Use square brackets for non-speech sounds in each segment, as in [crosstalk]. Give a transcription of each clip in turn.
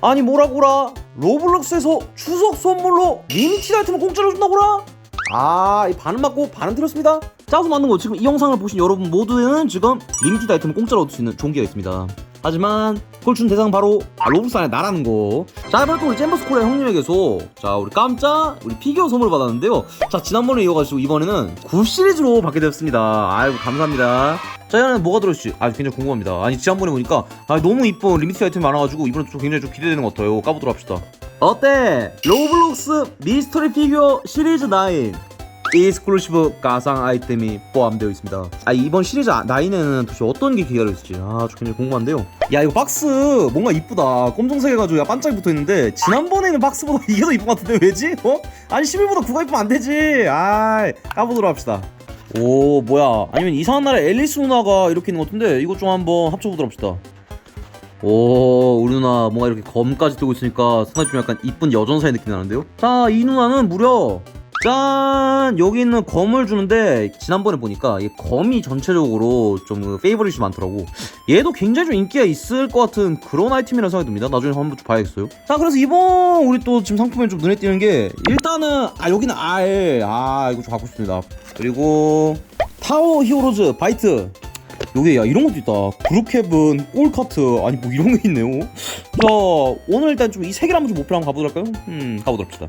아니 뭐라고라? 로블록스에서 추석 선물로 리미티드 아이템을 공짜로 준다고라? 아이 반은 맞고 반은 틀렸습니다. 짜서 만든 거 지금 이 영상을 보신 여러분 모두는 지금 리미티드 아이템을 공짜로 얻을 수 있는 기회가 있습니다 하지만 준 대상은 바로 안에 나라는 거 자 이번에 또 우리 잼버스 코리아 형님에게서 자 우리 깜짝 우리 피규어 선물 받았는데요 자 지난번에 이어가지고 이번에는 9 시리즈로 받게 되었습니다 아이고 감사합니다 자, 이 안에 뭐가 들어있지? 아, 굉장히 궁금합니다. 아니, 지난번에 보니까, 아, 너무 이쁜 리미티드 아이템이 많아가지고, 이번에 좀 굉장히 좀 기대되는 것 같아요. 까보도록 합시다. 어때? 로블록스 미스터리 피규어 시리즈 9. 익스클루시브 가상 아이템이 포함되어 있습니다. 아, 이번 시리즈 9에는 도대체 어떤 게 기다려 있을지, 아, 저 굉장히 궁금한데요. 야, 이거 박스 뭔가 이쁘다. 검정색 해가지고 야, 반짝이 붙어 있는데, 지난번에는 박스보다 [laughs] 이게 더 이쁜 것 같은데, 왜지? 어? 아니, 11보다 9가 이쁘면 안 되지. 아, 까보도록 합시다. 오 뭐야 아니면 이상한 나라 앨리스 누나가 이렇게 있는 것 같은데 이것 좀 한번 합쳐보도록 합시다 오 우리 누나 뭔가 이렇게 검까지 들고 있으니까 상당히 좀 약간 이쁜 여전사의 느낌이 나는데요 자 이 누나는 무려 짠! 여기 있는 검을 주는데 지난번에 보니까 이 검이 전체적으로 좀그 페이버릿이 많더라고. 얘도 굉장히 좀 인기가 있을 것 같은 그런 아이템이라는 생각이 듭니다. 나중에 한번 좀 봐야겠어요. 자 그래서 이번 우리 또 지금 상품에 좀 눈에 띄는 게 일단은 아 여기는 아예 아 이거 좀 갖고 싶습니다. 그리고 타워 히어로즈 바이트. 요게 야 이런 것도 있다. 브루캡은 골카트. 아니 뭐 이런 게 있네요. 자 오늘 일단 좀 이 세 개를 한번 좀 목표로 한번 가보도록 할까요? 음 가보도록 합시다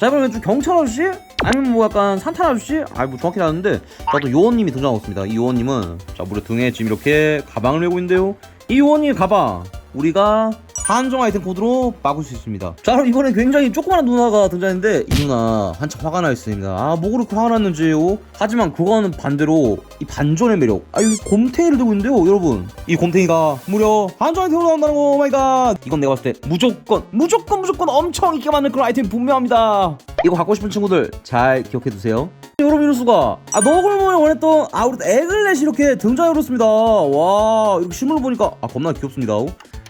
자 이번엔 좀 경찰 아저씨? 아니면 뭐 약간 산탄 아저씨? 아뭐 정확히 아는데. 자또 요원님이 등장하고 이 요원님은. 자 무려 등에 지금 이렇게 가방을 메고 있는데요. 이 요원님 가방 우리가 한정 아이템 코드로 막을 수 있습니다. 자 그럼 이번엔 굉장히 조그마한 누나가 등장했는데 이 누나 한참 화가 나 있습니다. 아뭐 그렇게 화가 났는지요? 하지만 그거는 반대로 이 반전의 매력. 아 이 곰탱이를 들고 있는데요 여러분. 이 곰탱이가 무려 한정 아이템으로 나온다는 거 오마이갓 이건 내가 봤을 때 무조건 무조건 무조건 엄청 인기가 많은 그런 아이템이 분명합니다. 이거 갖고 싶은 친구들 잘 기억해 두세요. 여러분 이럴 수가. 아 너굴몬이 원했던 아 우리 에글렛이 이렇게 등장해 버렸습니다. 와 이렇게 실물로 보니까 아 겁나 귀엽습니다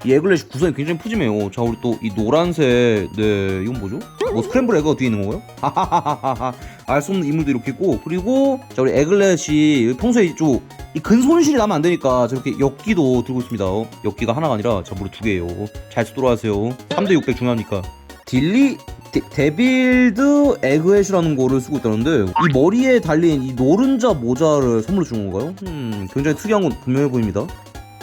이 에글렛이 구성이 굉장히 푸짐해요 자 우리 또 이 노란색 네 이건 뭐죠? 뭐 스크램블 에그가 뒤에 있는 건가요? 하하하하하 알 수 없는 인물도 이렇게 있고 그리고 자 우리 에글렛이 평소에 좀 이 근손실이 나면 안 되니까 저렇게 엽기도 들고 있습니다 어? 엽기가 하나가 아니라 자 무려 두 개예요 잘 하세요 3대 600 중요하니까 딜리 데, 데빌드 에그햇이라는 거를 쓰고 있다는데 이 머리에 달린 이 노른자 모자를 선물로 준 건가요? 음 굉장히 특이한 건 분명해 보입니다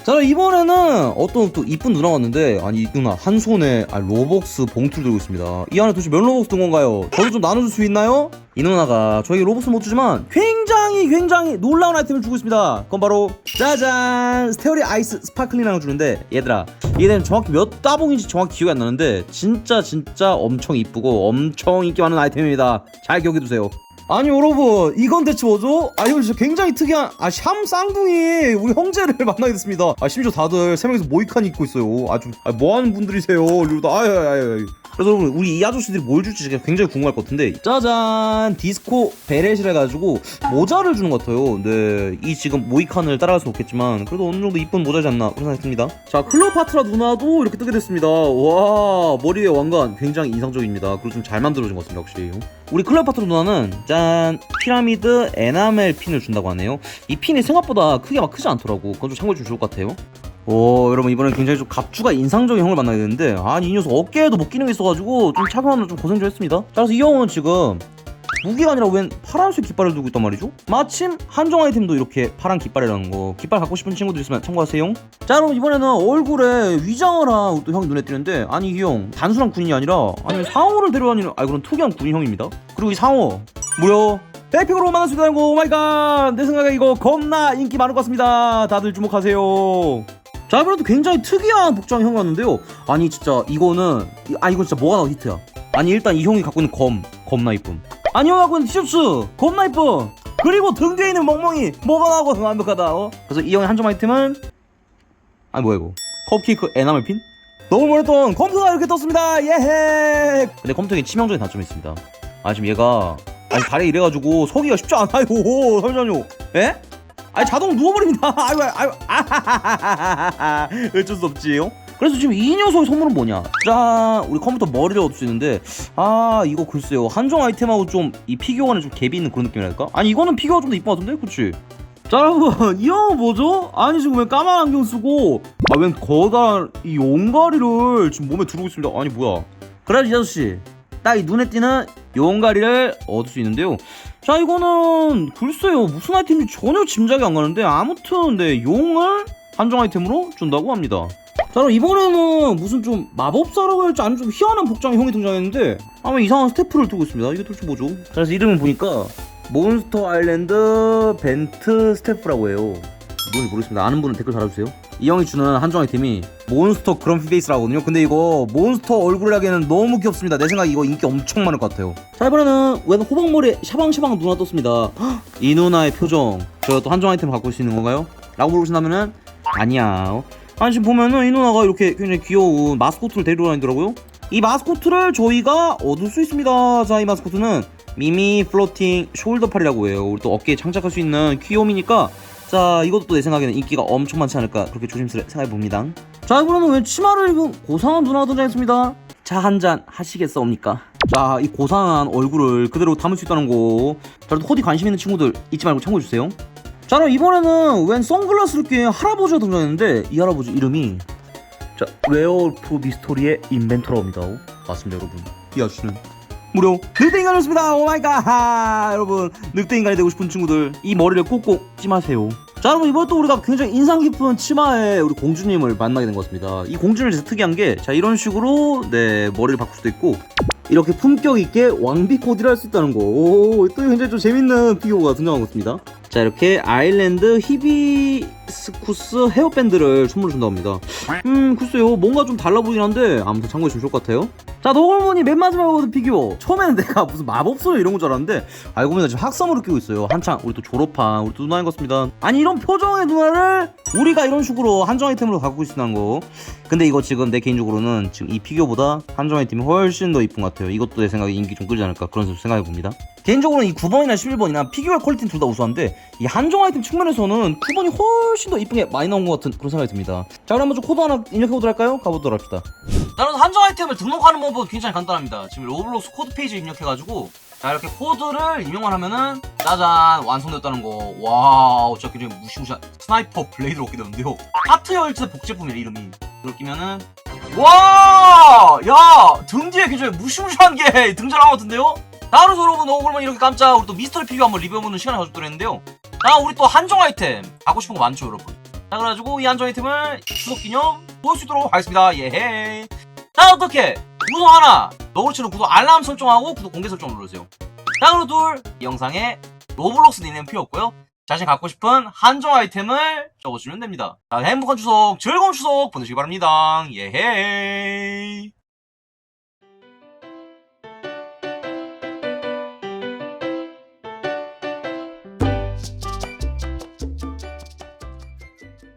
자 이번에는 어떤 또 이쁜 누나가 왔는데 아니 이 누나 한 손에 아, 로벅스 봉투를 들고 있습니다. 이 안에 도대체 몇 로벅스 든 건가요? 저도 좀 나눠줄 수 있나요? 이 누나가 저에게 로벅스 못 주지만 굉장히 굉장히 놀라운 아이템을 주고 있습니다. 그건 바로 짜잔! 스테어리 아이스 스파클링이라는 걸 주는데 얘들아 얘는 정확히 몇 따봉인지 정확히 기억이 안 나는데 진짜 진짜 엄청 이쁘고 엄청 인기 많은 아이템입니다. 잘 기억해두세요 아니 여러분 이건 대체 뭐죠? 아 이거 진짜 굉장히 특이한 아 샴 쌍둥이. 우리 형제를 [laughs] 만나게 됐습니다. 아 심지어 다들 세 명이서 모이칸 입고 있어요. 아좀 아, 뭐하는 분들이세요? 이러다 아유 그래서 여러분 우리 이 아저씨들이 뭘 줄지 굉장히 궁금할 것 같은데. 짜잔! 디스코 베렛이라 해가지고 모자를 주는 것 같아요. 네이 지금 모이칸을 따라갈 수 없겠지만 그래도 어느 정도 이쁜 모자지 않나 그런 생각이 듭니다. 자 클레오파트라 누나도 이렇게 뜨게 됐습니다. 와 머리에 왕관 굉장히 인상적입니다. 그리고 좀 잘 만들어진 것 같습니다 확실히 우리 클레오파트라 누나는 짠 피라미드 에나멜 핀을 준다고 하네요. 이 핀이 생각보다 크게 막 크지 않더라고. 그건 좀 참고해 주면 좋을 것 같아요. 오 여러분 이번엔 굉장히 좀 갑주가 인상적인 형을 만나게 됐는데 아니 이 녀석 어깨에도 못 끼는 게 있어가지고 좀 착용하느라 좀 고생 좀 했습니다. 자 그래서 이 형은 지금 무기가 아니라 웬 파란색 깃발을 들고 있단 말이죠? 마침 한정 아이템도 이렇게 파란 깃발이라는 거. 깃발 갖고 싶은 친구들 있으면 참고하세요. 자 그럼 이번에는 얼굴에 위장을 한 또 형이 눈에 띄는데 아니 이 형 단순한 군인이 아니라 아니 상어를 데려다니는 아 그런 특이한 군인 형입니다. 그리고 이 상어 무려 에픽으로 만날 수 있다는 거. 오마이 갓! 내 생각에 이거 겁나 인기 많을 것 같습니다. 다들 주목하세요. 자 그래도 굉장히 특이한 복장 형이 왔는데요. 아니 진짜 이거는 이- 아 이거 진짜 뭐가 나도 히트야? 아니 일단 이 형이 갖고 있는 검. 겁나 이쁨 있는 티셔츠. 겁나 이쁨 그리고 등 뒤에 있는 멍멍이 뭐가 나고 완벽하다 어? 그래서 이 형의 한점 아이템은? 아니 뭐야 이거? 컵케이크 에나멜 핀? 너무 멀었던 컴퓨터가 이렇게 떴습니다. 예헤! 근데 컴퓨터에 치명적인 단점이 있습니다. 아 지금 얘가 아니 발에 이래가지고 서기가 쉽지 않아요. [laughs] 잠시만요 에? 아니 자동 누워버립니다. [laughs] 아이고 아이고 아하하하하하. 어쩔 수 없지요 그래서 지금 이 녀석의 선물은 뭐냐? 짠 우리 컴퓨터 머리를 얻을 수 있는데 아 이거 글쎄요. 한정 아이템하고 좀 이 피규어는 좀 갭이 있는 그런 느낌이랄까? 아니 이거는 피규어가 좀 더 이쁜 것 같은데? 그치? 자 여러분 [laughs] 이 형은 뭐죠? 아니 지금 왜 까만 안경 쓰고 아 웬 거대한 이 용가리를 지금 몸에 두르고 있습니다. 아니 뭐야? 그래도 이 아저씨. 딱 이 눈에 띄는 용가리를 얻을 수 있는데요. 자 이거는 글쎄요. 무슨 아이템인지 전혀 짐작이 안 가는데 아무튼 네 용을 한정 아이템으로 준다고 합니다. 자 그럼 이번에는 무슨 좀 마법사라고 할지 아니면 좀 희한한 복장의 형이 등장했는데 아마 이상한 스태프를 두고 있습니다. 이게 도대체 뭐죠? 자, 그래서 이름을 보니까 몬스터 아일랜드 벤트 스태프라고 해요. 뭔지 모르겠습니다. 아는 분은 댓글 달아주세요. 이 형이 주는 한정 아이템이 몬스터 그럼피 페이스라거든요. 근데 이거 몬스터 얼굴을 하기에는 너무 귀엽습니다. 내 생각에 이거 인기 엄청 많을 것 같아요. 자 이번에는 웬 호박머리에 샤방샤방 누나 떴습니다. 헉, 이 누나의 표정. 저가 또 한정 아이템 갖고 있는 건가요? 라고 물어보신다면은 아니야. 아니 지금 보면은 이 누나가 이렇게 굉장히 귀여운 마스코트를 데리고 다니더라고요. 이 마스코트를 저희가 얻을 수 있습니다. 자 이 마스코트는 미미 플로팅 숄더팔이라고 해요. 우리 또 어깨에 장착할 수 있는 귀요미니까. 자 이것도 또내 생각에는 인기가 엄청 많지 않을까 그렇게 조심스레 생각해 봅니다. 자 이번에는 왜 치마를 입은 고상한 누나가 등장했습니다. 차한잔 하시겠사옵니까? 자 이 고상한 얼굴을 그대로 담을 수 있다는 거자 코디 관심 있는 친구들 잊지 말고 참고해주세요 자 그럼 이번에는 웬 선글라스를 낀 할아버지가 등장했는데 이 할아버지 이름이? 자 웨어프 미스토리의 인벤터라입니다. 맞습니다 여러분. 이 아저씨는 무려 늑대 인간이었습니다. 오마이갓 여러분 늑대 인간이 되고 싶은 친구들 이 머리를 꼭꼭 찜하세요. 자 여러분 이번 또 우리가 굉장히 인상 깊은 치마에 우리 공주님을 만나게 된 것 같습니다. 이 공주님 진짜 특이한 게 자 이런 식으로 네 머리를 바꿀 수도 있고 이렇게 품격 있게 왕비 코디를 할 수 있다는 거. 오, 또 굉장히 좀 재밌는 피규어가 등장한 것 같습니다. 자, 이렇게 아일랜드 히비 스쿠스 헤어밴드를 선물로 준다고 합니다. 음, 글쎄요. 뭔가 좀 달라 보이긴 한데, 아무튼 참고해주면 좋을 것 같아요. 자, 너굴문이 맨 마지막에 오는 피규어. 처음에는 내가 무슨 마법소녀 이런 건 줄 알았는데, 알고 보니까 지금 학사모를 끼고 있어요. 한창, 우리 또 졸업한 우리 또 누나인 것 같습니다. 아니, 이런 표정의 누나를 우리가 이런 식으로 한정 아이템으로 갖고 있다는 거. 근데 이거 지금 내 개인적으로는 지금 이 피규어보다 한정 아이템이 훨씬 더 이쁜 것 같아요. 이것도 내 생각에 인기 좀 끌지 않을까 그런 생각해 봅니다. 개인적으로는 이 9번이나 11번이나 피규어 퀄리티는 둘 다 우수한데 이 한정 아이템 측면에서는 9번이 훨씬 더 이쁜 게 많이 나온 것 같은 그런 생각이 듭니다. 자 그럼 한번 좀 코드 하나 입력해 보도록 할까요? 가보도록 합시다. 나는 한정 아이템을 등록하는 방법은 굉장히 간단합니다. 지금 로블록스 코드 페이지 입력해가지고 자 이렇게 코드를 입력만 하면은 짜잔 완성됐다는 거 와우 진짜 굉장히 무시무시한 스나이퍼 블레이드를 얻게 되는데요 하트 열트 복제품이래 이름이 이걸 끼면은 와! 야! 등 뒤에 굉장히 무시무시한 게 등장한 것 같은데요? 자 그래서 여러분 오글만 이렇게 깜짝 우리 또 미스터리 피규어 한번 리뷰해보는 시간을 가져도록 했는데요 자 우리 또 한정 아이템 갖고 싶은 거 많죠 여러분? 자 그래가지고 이 한정 아이템을 추석 기념 보여줄 수 있도록 하겠습니다. 예헤이 자 어떻게? 구독 하나. 너구리치는 구독 알람 설정하고 구독 공개 설정 눌러주세요. 자 그리고 둘이 영상에 로블록스 닉네임 필요 없고요. 자신 갖고 싶은 한정 아이템을 적어주면 됩니다. 자 행복한 추석 즐거운 추석 보내시기 바랍니다. 예헤이